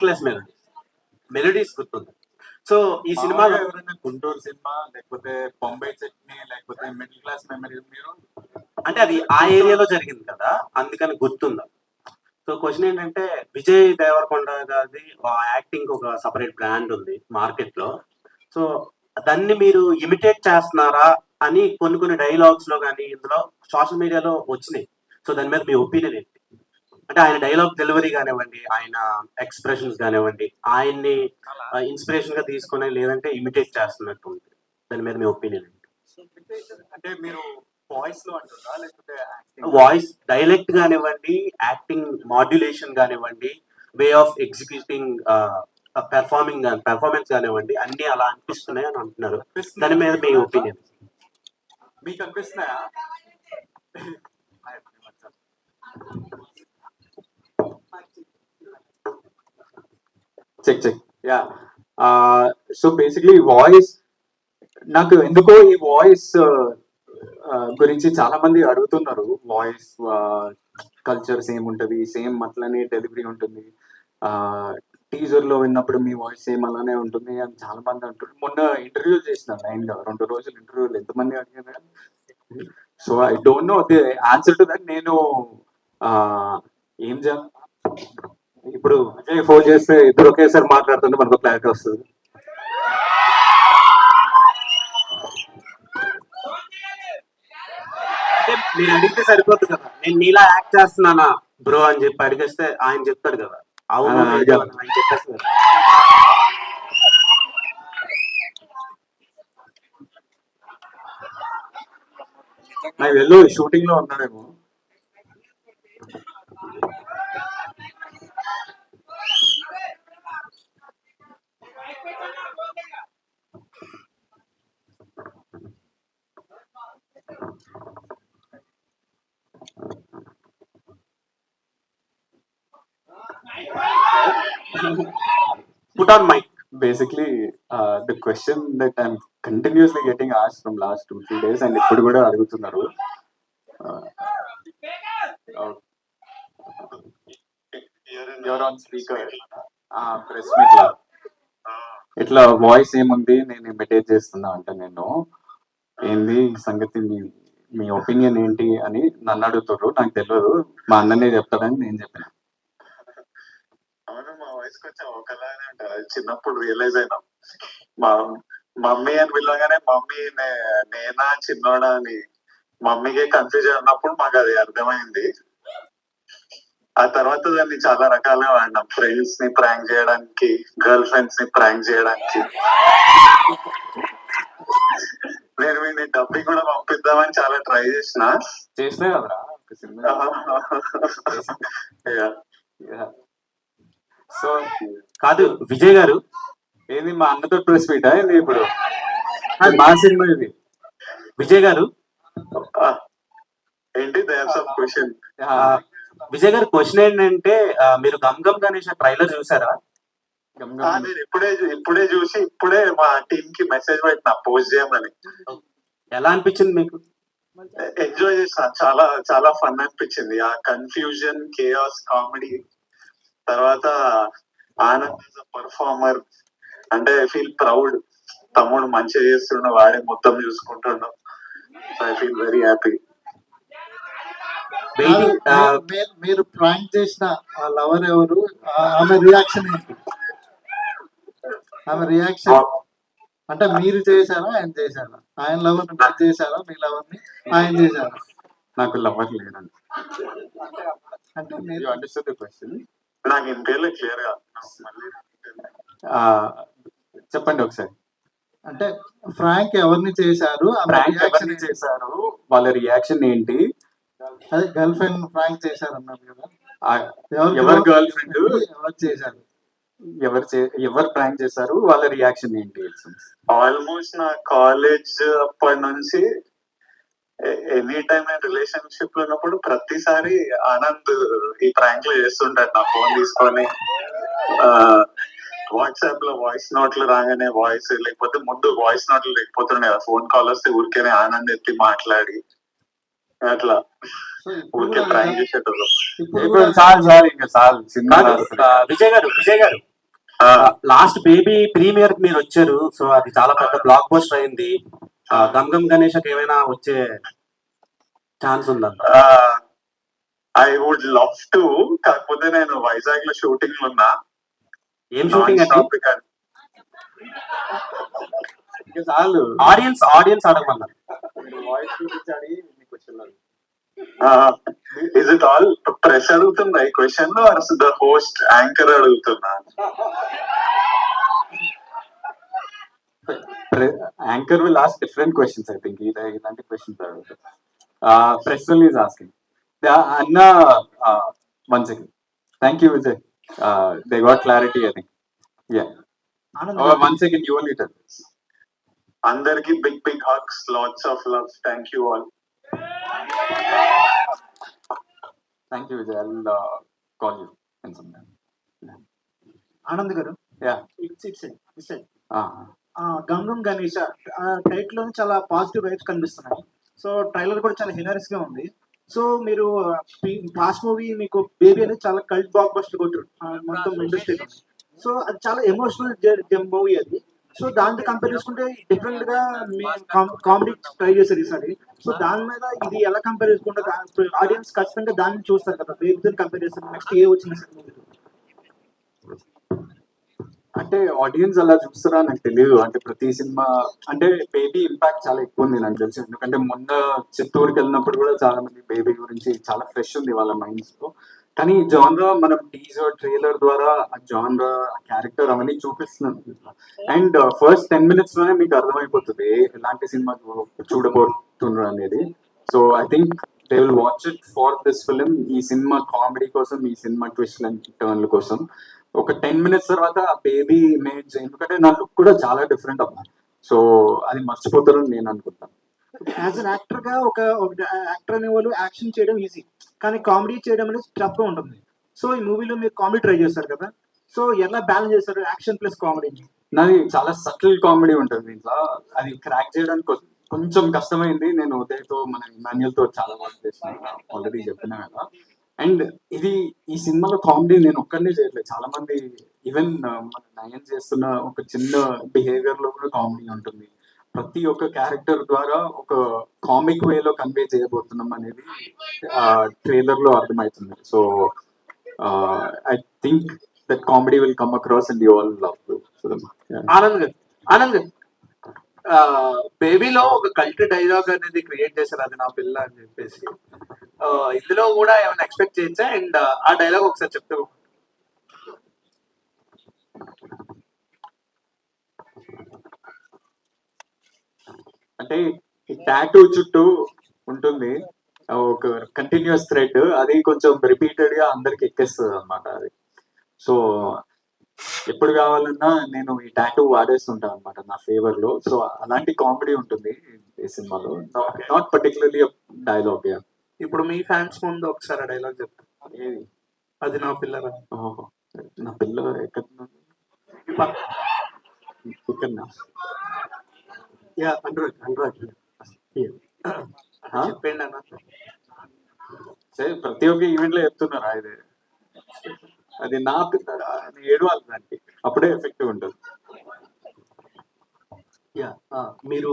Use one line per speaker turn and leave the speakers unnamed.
Class melodies melodies గుర్తుంది so ఈ
ఎవరైనా గుంటూరు సినిమా లేకపోతే బొంబాయి చట్నీ లేకపోతే మిడిల్ క్లాస్ మెమరీ మీరు
అంటే అది ఆ ఏరియాలో జరిగింది కదా అందుకని గుర్తుందా? సో క్వశ్చన్ ఏంటంటే విజయ్ దేవరకొండ గారి యాక్టింగ్ ఒక సపరేట్ బ్రాండ్ ఉంది మార్కెట్లో సో దాన్ని మీరు ఇమిటేట్ చేస్తున్నారా అని కొన్ని కొన్ని డైలాగ్స్లో కానీ ఇందులో సోషల్ మీడియాలో వచ్చినాయి. సో దాని మీద మీ ఒపీనియన్ ఏంటి? అంటే ఆయన డైలాగ్ డెలివరీ కానివ్వండి ఆయన ఎక్స్ప్రెషన్స్ కానివ్వండి ఆయన్ని ఇన్స్పిరేషన్గా తీసుకొని లేదంటే ఇమిటేట్ చేస్తున్నట్టు ఉంది దాని మీద మీ ఒపీనియన్
అంటే మీరు వాయిస్లో అంటున్నా లేకపోతే?
వాయిస్ డైలెక్ట్ కానివ్వండి యాక్టింగ్ మాడ్యులేషన్ కానివ్వండి way of executing performing performance కానివ్వండి అన్ని అలా అనిపిస్తున్నాయి అని అంటున్నారు. దాని మీద మీ ఒపీనియన్
మీకు అనిపిస్తున్నాయా?
Check check ya so basically voice నాకు ఎందుకో ఈ వాయిస్ uh, uh, గురించి చాలా మంది అడుగుతున్నారు వాయిస్ కల్చర్ సేమ్ ఉంటుంది సేమ్ అట్లనే డెలివరీ ఉంటుంది. టీజర్లో విన్నప్పుడు మీ వాయిస్ సేమ్ అలానే ఉంటుంది అని చాలా మంది అంటారు మొన్న ఇంటర్వ్యూ చేసిన లైన్గా రెండు రోజులు ఇంటర్వ్యూలు ఎంతమంది అడిగారు so I don't know the answer to that నేను uh, ఏం చేయాలి? ఇప్పుడు విజయ్ ఫోన్ చేస్తే ఇద్దరు ఒకేసారి మాట్లాడుతుంటే మనకు క్లారిటీ వస్తుంది.
మీరు అడిగితే సరిపోతుంది కదా. నేను నీలా యాక్ట్ చేస్తున్నానా బ్రో అని చెప్పి అడిగేస్తే ఆయన చెప్తాడు కదా. అవును ఆయన.
నాకు వెళ్ళు షూటింగ్లో ఉన్నాడేమో.
Put on mic
basically the question that I'm continuously getting as from last two three days and ఇప్పుడు కూడా అడుగుతున్నారు. యువర్ ఆన్ స్పీకర్ ప్రెస్ మీట్లో. ఇట్లా వాయిస్ ఏముంది? నేను ఇమిటేట్ చేస్తున్నా అంటే నేను. ఏంది సంగతి? మీ మీ ఒపీనియన్ ఏంటి? అని నన్ను అడుగుతారు నాకు తెలియదు మా అన్ననే చెప్తాడని నేను చెప్పిన.
వయసుకి కొంచెం ఒకలానే అది చిన్నప్పుడు రియలైజ్ అయినాం. మా మమ్మీ అని పిలవగానే మమ్మీ నేనా చిన్నోడా అని మమ్మీకే కన్ఫ్యూజన్ ఉన్నప్పుడు మాకు అది అర్థమైంది. ఆ తర్వాత దాన్ని చాలా రకాలుగా వాడినాం. ఫ్రెండ్స్ని ప్రాంక్ చేయడానికి గర్ల్ ఫ్రెండ్స్ని ప్రాంక్ చేయడానికి. నేను వీడిని డబ్బింగ్ కూడా పంపిద్దామని చాలా ట్రై చేసిన.
ఒక సినిమా. సో
కాదు విజయ్ గారు
ఏది మా అన్నతో ప్రెస్ మీట్? ఏంది ఇప్పుడు? అది మా సినిమా ఇది.
విజయ్ గారు
ఏంటి? క్వశ్చన్
విజయ్ గారు క్వశ్చన్ ఏంటంటే మీరు గమ్ గమ్ గణేష్ ట్రైలర్ చూసారా?
గమ్
ఆ,
గమ్.
నేను ఇప్పుడే ఇప్పుడే చూసి ఇప్పుడే మా టీమ్కి మెసేజ్ పెట్టిన పోస్ట్ చేయమని.
ఎలా అనిపించింది మీకు?
ఎంజాయ్ చేసిన చాలా చాలా ఫన్ అనిపించింది. ఆ కన్ఫ్యూజన్ కేఆస్ కామెడీ తర్వాత ఆనంద్ పర్ఫార్మర్ అంటే ఐ ఫీల్ ప్రౌడ్ తమ్ముడు మంచిగా చేస్తుండ వాడే మొత్తం చూసుకుంటుండ. ఐ ఫీల్ వెరీ హ్యాపీ
మీరు- ప్రాంక్ చేసిన ఆ లవర్ ఎవరు? ఆ- ఆమె రియాక్షన్ ఏంటి? ఆమె రియాక్షన్ అంటే మీరు చేశారా ఆయన చేశారా? ఆయన లవర్ మీరు చేశారా? మీ లవర్ని ఆయన చేశారా?
నాకు లవర్ లేదండి.
అంటే మీరు
అండర్స్టాండ్ ద క్వశ్చన్ చెప్పండి ఒకసారి.
అంటే ఫ్రాంక్ ఎవరిని చేశారు? రియాక్షన్
ఎవరిని చేశారు? వాళ్ళ రియాక్షన్ ఏంటి?
అదే గర్ల్ ఫ్రెండ్ ఫ్రాంక్ చేశారు అన్నారు కదా.
ఆ,
ఎవరు
ఎవరు girlfriend?
ఎవరు చేశారు?
ఎవరు ఎవరు ప్రాంక్ చేశారు? వాళ్ళ రియాక్షన్ ఏంటి?
ఆల్మోస్ట్ నా కాలేజ్ అప్పటి నుంచి ఎనీ టైం నేను రిలేషన్షిప్లో ఉన్నప్పుడు ప్రతిసారి ఆనంద్ ఈ ప్రాంక్లో చేస్తుంటాడు నా ఫోన్ తీసుకొని. వాట్సాప్లో వాయిస్ నోట్లు రాగానే వాయిస్ లేకపోతే ముందు వాయిస్ నోట్లు లేకపోతుండే కదా ఫోన్ కాల్ వస్తే ఊరికేనే ఆనంద్ ఎత్తి మాట్లాడి. అట్లా. ఊరికే ప్రాంక్ చేసేటోళ్ళు.
ఇప్పుడు
చాలు చాలు ఇంకా చాలు. సినిమా
విజయ్ గారు విజయ్ గారు.
ఆ,
లాస్ట్ బేబీ ప్రీమియర్ మీరు వచ్చారు సో అది చాలా పెద్ద బ్లాక్ పోస్టర్ అయింది. గమ్ గణేష్కి ఏమైనా వచ్చే ఛాన్స్ ఉందంట?
ఐ వుడ్ లవ్ టు కాకపోతే నేను వైజాగ్లో షూటింగ్లో ఉన్నా
ఏం షూటింగ్
చాలు.
ఆడియన్స్ ఆడియన్స్ అడగమన్నారు.
వచ్చిన
ఇస్ ఇట్ ఆల్ ప్రెస్ అడుగుతుందా ఈ క్వశ్చన్ ద హోస్ట్ యాంకర్ అడుగుతున్నా?
anchor will ask different questions I think ఇలాంటి క్వశ్చన్స్ అడుగుతారు ప్రెస్ ఈజ్ ఆస్కింగ్ అన్న one second thank you Vijay they got clarity I think ya one second you only tell
అందరికి big big hugs lots of love thank you all
thank you Vijay I call you in some time
Anand garu
ya
it's it's it's Gam Gam Ganesha టైటిల్లోని చాలా positive vibes కనిపిస్తున్నాయి. So trailer కూడా చాలా హిలరియస్గా ఉంది. So మీరు last movie మీకు baby అనేది చాలా cult block buster కొట్టారు మొత్తం ఇండస్ట్రీ సో అది చాలా ఎమోషనల్ మూవీ అది. సో దాంతో కంపేర్ చేసుకుంటే డిఫరెంట్గా కామెడీ ట్రై చేశారు ఈసారి. సో దాని మీద ఇది ఎలా కంపేర్ చేసుకుంటే ఆడియన్స్ ఖచ్చితంగా దాన్ని చూస్తారు కదా. బేబీతో కంపేర్ చేస్తారు. నెక్స్ట్ ఏ వచ్చిన
అంటే ఆడియన్స్ అలా చూస్తారా నాకు తెలియదు అంటే ప్రతి సినిమా అంటే బేబీ ఇంపాక్ట్ చాలా ఎక్కువ ఉంది నాకు తెలిసి. ఎందుకంటే మొన్న చిత్తూరుకి వెళ్ళినప్పుడు కూడా చాలా మంది బేబీ గురించి చాలా ఫ్రెష్ ఉంది వాళ్ళ మైండ్స్లో కానీ జాన్రా మనం టీజర్ ట్రైలర్ ద్వారా ఆ జాన్రా క్యారెక్టర్ అవన్నీ చూపిస్తున్నాం అండ్ ఫస్ట్ టెన్ మినిట్స్లోనే మీకు అర్థమైపోతుంది ఎలాంటి సినిమా చూడబోతున్నారు అనేది so I think they will watch it for this film ఈ సినిమా కామెడీ కోసం ఈ సినిమా ట్విస్ట్ అండ్ టర్న్ల కోసం. ఒక టెన్ మినిట్స్ తర్వాత ఆ బేబీ ఇమేజ్ ఎందుకంటే నా లుక్ కూడా చాలా డిఫరెంట్ అమ్మా సో అది మర్చిపోతారని నేను అనుకుంటాను.
యాజ్ అన్ యాక్టర్గా ఒక యాక్టర్ అనే వాళ్ళు యాక్షన్ చేయడం ఈజీ కానీ కామెడీ చేయడం అనేది టఫ్గా ఉంటుంది. సో ఈ మూవీలో మీరు కామెడీ ట్రై చేస్తారు కదా. సో ఎలా బ్యాలెన్స్ చేస్తారు యాక్షన్ ప్లస్ కామెడీ
నాది చాలా సటిల్ కామెడీ ఉంటుంది దీంట్లో. అది క్రాక్ చేయడానికి కొంచెం కష్టమైంది. నేను ఉదయ్తో మన ఇమాన్యుల్తో చాలా బాగా చేసిన ఆల్రెడీ చెప్పినా కదా. అండ్ ఇది ఈ సినిమాలో కామెడీ నేను ఒక్కడినే చేయట్లేదు. చాలా మంది ఈవెన్ మన నయన్ చేస్తున్న ఒక చిన్న బిహేవియర్లో కూడా కామెడీ ఉంటుంది. ప్రతి ఒక్క క్యారెక్టర్ ద్వారా ఒక కామిక్ వేలో కన్వే చేయబోతున్నాం అనేది ట్రైలర్లో అర్థమవుతుంది. So I think that comedy will come across and you all
love Anand garu Anand garu బేబీలో ఒక కల్ట్ డైలాగ్ అనేది క్రియేట్ చేశారు అది నా పిల్ల అని చెప్పేసి. ఇందులో కూడా ఏమైనా ఎక్స్పెక్ట్ చేయొచ్చా? అండ్ ఆ డైలాగ్ ఒకసారి చెప్తే
అంటే ఈ టాటూ చుట్టూ ఉంటుంది ఒక కంటిన్యూస్ థ్రెడ్ అది కొంచెం రిపీటెడ్గా అందరికి ఎక్కేస్తుంది అనమాట అది. సో ఎప్పుడు కావాలన్నా నేను ఈ టాటూ వాడేస్తుంటాను అనమాట నా ఫేవర్లో. సో అలాంటి కామెడీ ఉంటుంది ఈ సినిమాలో. నాట్ పర్టికులర్లీ డైలాగ్
ఇప్పుడు మీ ఫ్యాన్స్ ముందు ఒకసారి డైలాగ్ చెప్తా.
ఏది?
అది నా పిల్లరా?
ఓహో, నా పిల్ల ఎక్కడ ఇక్కడ
యా అనురాగ్ అనురాగ్
ఆ?
చెప్పండి అన్న.
సరే ప్రతి ఒక్క ఈవెంట్లో చెప్తున్నారా ఇది. అది నా అది ఏడవాలి దానికి. అప్పుడే ఎఫెక్టివ్ ఉంటుంది.
యా మీరు